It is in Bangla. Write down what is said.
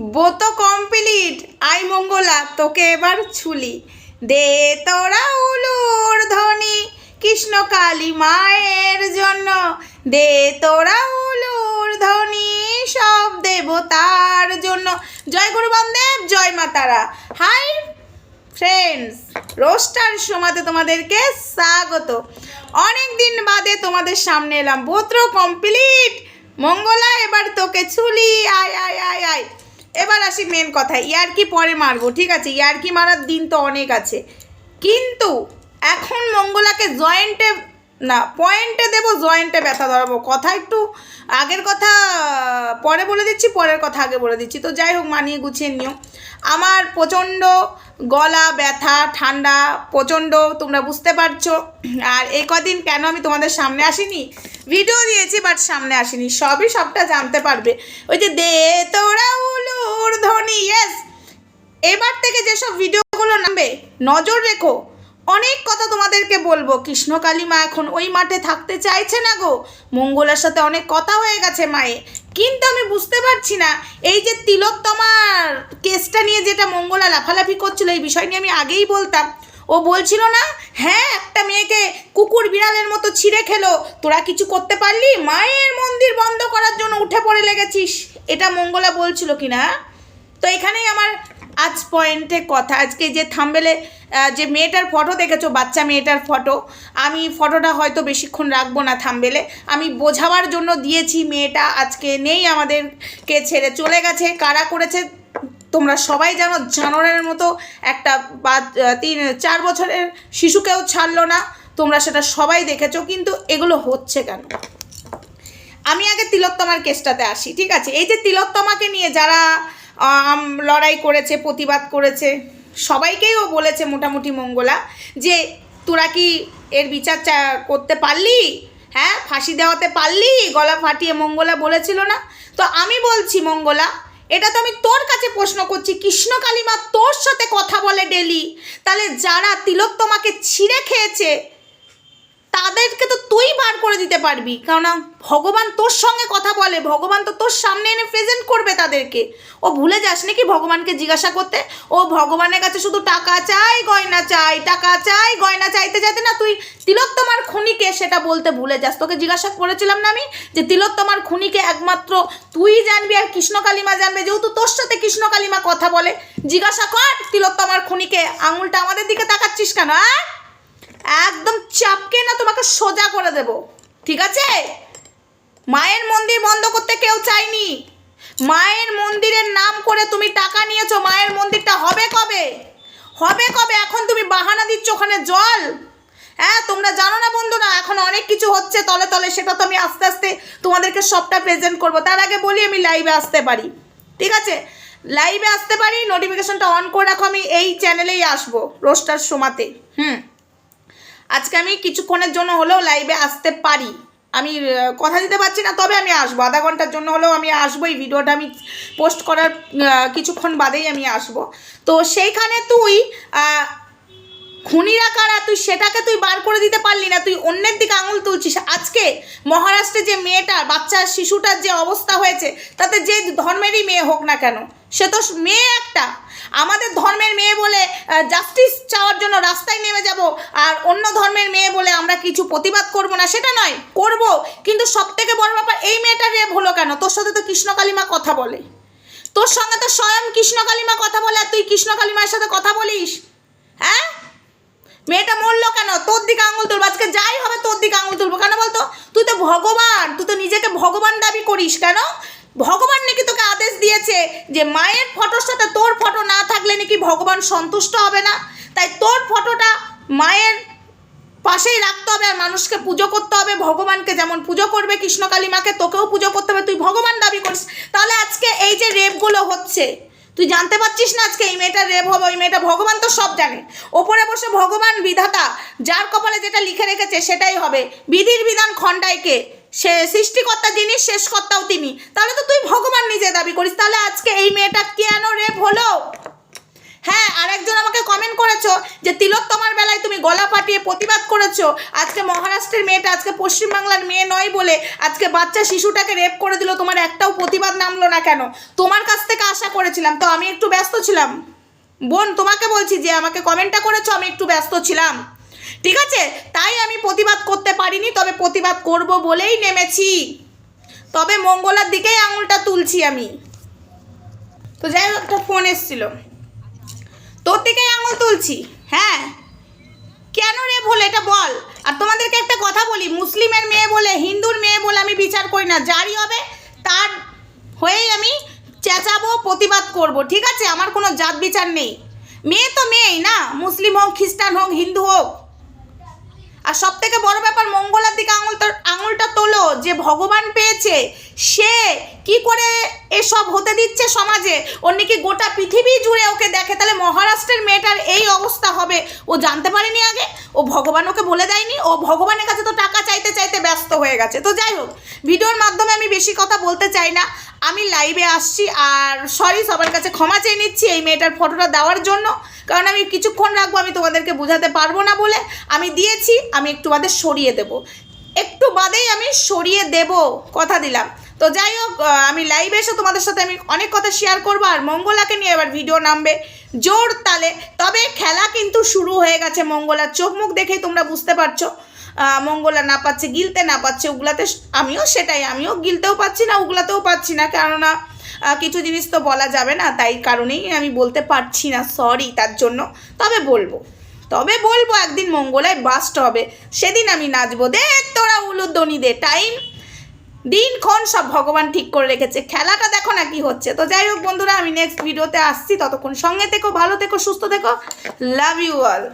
বোতো কমপ্লিট। আই মঙ্গলা, তোকে এবার ছুলি। দে তোরা উলুর ধ্বনি কৃষ্ণ কালী মায়ের জন্য। দে তোরা উলুর ধ্বনি সব দেবতার জন্য। জয় গুরু বামদেব, জয় মাতারা হাই ফ্রেন্ডস, রোস্টার সমাতে তোমাদেরকে স্বাগত। অনেক দিন বাদে তোমাদের সামনে এলাম। বোত্র কমপ্লিট। মঙ্গলা, এবার তোকে ছুলি। আয় আয় আয় আয়। এবার আসি মেন কথা ইয়ারকি পরে মারবো? ঠিক আছে ইয়ারকি মারার দিন তো অনেক আছে। কিন্তু এখন মঙ্গলাকে জয়েন্টে না পয়েন্টে দেবো জয়েন্টে ব্যথা ধরাবো। কথা একটু আগের কথা, পরে বলে দিচ্ছি, পরের কথা আগে বলে দিচ্ছি। তো যাই হোক, মানিয়ে গুছিয়ে নিও। আমার প্রচণ্ড গলা ব্যথা, ঠান্ডা, প্রচণ্ড, তোমরা বুঝতে পারছ। আর এই কদিন কেন আমি তোমাদের সামনে আসিনি? ভিডিও দিয়েছি বাট সামনে আসিনি। সবই সবটা জানতে পারবে। ওই যে দে তোরা উলুর ধ্বনি ইয়েস এবার থেকে যেসব ভিডিওগুলো নামবে, নজর রেখো। অনেক কথা তোমাদেরকে বলব। কৃষ্ণকালী মা এখন ওই মাঠে থাকতে চাইছে না গো। মঙ্গলার সাথে অনেক কথা হয়ে গেছে মায়ে। কিন্তু আমি বুঝতে পারছি না, এই যে তিলোত্তমার কেসটা নিয়ে যেটা মঙ্গলা লাফালাফি করছিল, এই বিষয় নিয়ে আমি আগেই বলতাম। ও বলছিল না হ্যাঁ একটা মেয়েকে কুকুর বিড়ালের মতো ছিঁড়ে খেলো। তোরা কিছু করতে পারলি? মায়ের মন্দির বন্ধ করার জন্য উঠে পড়ে লেগেছিস। এটা মঙ্গলা বলছিল কি না তো এখানেই আমার আজ পয়েন্টে কথা। আজকে যে থাম্বেলে যে মেয়েটার ফটো দেখেছ, বাচ্চা মেয়েটার ফটো আমি ফটোটা হয়তো বেশিক্ষণ রাখব না থামবেলে। আমি বোঝাবার জন্য দিয়েছি মেয়েটা, আজকে নেই আমাদেরকে ছেড়ে চলে গেছে। কারা করেছে, তোমরা সবাই জানো, জানোয়ারের মতো একটা তিন, চার বছরের শিশুকেও ছাড়লো না, তোমরা সেটা সবাই দেখেছ, কিন্তু এগুলো হচ্ছে কেন? আমি আগে তিলোত্তমার কেসটাতে আসি, ঠিক আছে? এই যে তিলোত্তমাকে নিয়ে যারা লড়াই করেছে, প্রতিবাদ করেছে সবাইকেই ও বলেছে মোটামুটি মঙ্গলা, যে তোরা কি এর বিচার করতে পারলি? হ্যাঁ ফাঁসি দেওয়াতে পারলি? গলা ফাটিয়ে মঙ্গলা বলেছিল না? তো আমি বলছি, মঙ্গলা, এটা তো আমি তোর কাছে প্রশ্ন করছি, কৃষ্ণ কালিমা তোর সাথে কথা বলে ডেলি। তাহলে যারা তিলক তোমাকে ছিঁড়ে খেয়েছে তাদেরকে তো তুই বার করে দিতে পারবি। কেননা ভগবান তোর সঙ্গে কথা বলে, ভগবান তো তোর সামনে এনে প্রেজেন্ট করবে তাদেরকে। ও ভুলে যাস নাকি ভগবানকে জিজ্ঞাসা করতে? ও ভগবানের কাছে শুধু টাকা চাই, গয়না চাই, টাকা চাই, গয়না চাইতে চাইতে না, তুই তিলোত্তমার খুনিকে সেটা বলতে ভুলে যাস। তোকে জিজ্ঞাসা করেছিলাম না আমি যে তিলোত্তমার খুনিকে একমাত্র তুই জানবি আর কৃষ্ণকালিমা জানবে, যেহেতু তোর সাথে কৃষ্ণকালিমা কথা বলে। জিজ্ঞাসা কর তিলোত্তমার খুনিকে, আঙুলটা আমাদের দিকে তাকাচ্ছিস কেন হ্যাঁ একদম চাপকে না তোমাকে সোজা করে দেব। ঠিক আছে? মায়ের মন্দির বন্ধ করতে কেউ চায়নি। মায়ের মন্দিরের নাম করে তুমি টাকা নিয়েছো, মায়ের মন্দিরটা হবে কবে? হবে কবে? এখন তুমি বাহানা দিচ্ছ ওখানে জল? হ্যাঁ তোমরা জানো না বন্ধুরা, এখন অনেক কিছু হচ্ছে তলে তলে, সেটা তো আমি আস্তে আস্তে তোমাদেরকে সবটা প্রেজেন্ট করব। তার আগে বলি, আমি লাইভে আসতে পারি। ঠিক আছে? লাইভে আসতে পারি নোটিফিকেশনটা অন করে রাখো, আমি এই চ্যানেলেই আসব রোস্টার সোমাতে হুম। আজকে আমি কিছুক্ষণের জন্য হলেও লাইভে আসতে পারি। আমি কথা দিতে পারছি না, তবে আমি আসব। আধা ঘণ্টার জন্য হলেও আমি আসব। এই ভিডিওটা আমি পোস্ট করার কিছুক্ষণ বাদেই আমি আসব। তো সেইখানে তুই খুনিরা কারা? তুই সেটাকে তুই বার করে দিতে পারলি না। তুই অন্যের দিকে আঙুল তুলছিস। আজকে মহারাষ্ট্রে যে মেয়েটা বাচ্চা, শিশুটার যে অবস্থা হয়েছে, তাতে যে ধর্মেরই মেয়ে হোক না কেন, সে তো মেয়ে একটা। আমাদের ধর্মের মেয়ে বলে জাস্টিস চাওয়ার জন্য রাস্তায় নেমে যাব, আর অন্য ধর্মের মেয়ে বলে আমরা কিছু প্রতিবাদ করব না, সেটা নয়, করব। কিন্তু সব থেকে বড় ব্যাপার, এই মেয়েটা রেপ হলো কেন? তোর সাথে তো কৃষ্ণকালিমা কথা বলে। তোর সঙ্গে তো স্বয়ং কৃষ্ণকালিমা কথা বলে, আর তুই কৃষ্ণকালিমার সাথে কথা বলিস? মেয়েটা মরলো কেন? তোর দিকে আঙুল তুলবো। আজকে যাই হবে, তোর দিকে আঙুল তুলবো। কেন বলতো? তুই তো ভগবান, তুই তো নিজেকে ভগবান দাবি করিস কেন? ভগবান নাকি তোকে আদেশ দিয়েছে যে মায়ের ফটোর সাথে তোর ফটো না থাকলে নাকি ভগবান সন্তুষ্ট হবে না? তাই তোর ফটোটা মায়ের পাশেই রাখতে হবে আর মানুষকে পুজো করতে হবে। ভগবানকে যেমন পুজো করবে কৃষ্ণকালী মাকে, তোকেও পুজো করতে হবে। তুই ভগবান দাবি করিস। তাহলে আজকে এই যে রেপগুলো হচ্ছে তুই জানতে পারছিস না আজকে এই মেয়েটা রেপ হবে ওই মেয়েটা ভগবান তো সব জানে। ওপরে বসে ভগবান বিধাতা, যার কপালে যেটা লিখে রেখেছে সেটাই হবে। বিধির বিধান খণ্ডাইকে সে সৃষ্টিকর্তা যিনি, শেষকর্তাও তিনি। তাহলে তো তুই ভগবান নিজে দাবি করিস। তাহলে আজকে এই মেয়েটা কেন রেপ হলো হ্যাঁ আরেকজন আমাকে কমেন্ট করেছ যে তিলোত্তমার বেলায় তুমি গলা পাটিয়ে প্রতিবাদ করেছ। আজকে মহারাষ্ট্রের মেয়েটা, আজকে পশ্চিমবাংলার মেয়ে নয় বলে আজকে বাচ্চা শিশুটাকে রেপ করে দিল, তোমার একটাও প্রতিবাদ নামলো না কেন? তোমার কাছ থেকে আশা করেছিলাম, তো আমি একটু ব্যস্ত ছিলাম। বোন, তোমাকে বলছি যে, আমাকে কমেন্টটা করেছ, আমি একটু ব্যস্ত ছিলাম। ঠিক আছে? তাই আমি প্রতিবাদ করতে পারিনি, তবে প্রতিবাদ করব বলেই নেমেছি। তবে মঙ্গলার দিকেই আঙুলটা তুলছি আমি। তো যাই হোক, একটা ফোন এসেছিল। তোর থেকেই আঙুল তুলছি। হ্যাঁ। কেন রে বলে এটা বল। আর তোমাদেরকে একটা কথা বলি, মুসলিমের মেয়ে বলে, হিন্দুর মেয়ে বলে আমি বিচার করি না। যারই হবে, তার হয়েই আমি চেঁচাবো, প্রতিবাদ করব, ঠিক আছে? আমার কোনো জাত বিচার নেই। মেয়ে তো মেয়েই না, মুসলিম হোক, খ্রিস্টান হোক, হিন্দু হোক। আর সব থেকে বড় ব্যাপার, মঙ্গলার দিকে আঙুল আঙুলটা তোলো যে ভগবান পেয়েছে সে কি করে এসব হতে দিচ্ছে সমাজে? ওর নাকি গোটা পৃথিবী জুড়ে ওকে দেখে? তাহলে মহারাষ্ট্রের মেয়েটার এই অবস্থা হবে। ও জানতে পারেনি আগে। ও ভগবান ওকে বলে দেয়নি। ও ভগবানের কাছে তো টাকা চাইতে চাইতে ব্যস্ত হয়ে গেছে। তো যাই হোক, ভিডিওর মাধ্যমে আমি বেশি কথা বলতে চাই না। আমি লাইভে আসছি আর সরি সবার কাছে ক্ষমা চেয়ে নিচ্ছি এই মেয়েটার ফটোটা দেওয়ার জন্য। কারণ আমি কিছুক্ষণ রাখব, আমি তোমাদেরকে বোঝাতে পারব না বলে আমি দিয়েছি। আমি একটু বাদে সরিয়ে দেব। একটু বাদেই আমি সরিয়ে দেব। কথা দিলাম। তো যাই হোক আমি লাইভে এসে তোমাদের সাথে আমি অনেক কথা শেয়ার করব আর মঙ্গলাকে নিয়ে এবার ভিডিও নামবে জোর তালে। তবে খেলা কিন্তু শুরু হয়ে গেছে মঙ্গলার চোখ মুখ দেখেই তোমরা বুঝতে পারছ। মঙ্গলা না পাচ্ছে, গিলতে না পাচ্ছে, ওগুলাতে আমিও সেটাই, আমিও গিলতেও পাচ্ছি না, ওগুলাতেও পাচ্ছি না। কেননা কিছু জিনিস তো বলা যাবে না, তাই কারণেই আমি বলতে পারছি না সরি তার জন্য। তবে বলব তবে বলব একদিন মঙ্গলায় বাস্ট হবে। সেদিন আমি নাচবো। দে তোরা উলুধ্বনি দে টাইম দিনক্ষণ সব ভগবান ঠিক করে রেখেছে। খেলাটা দেখো না কি হচ্ছে। তো যাই হোক বন্ধুরা, আমি নেক্সট ভিডিওতে আসছি। ততক্ষণ সঙ্গে থেকো, ভালো থেকো, সুস্থ থেকো। Love you all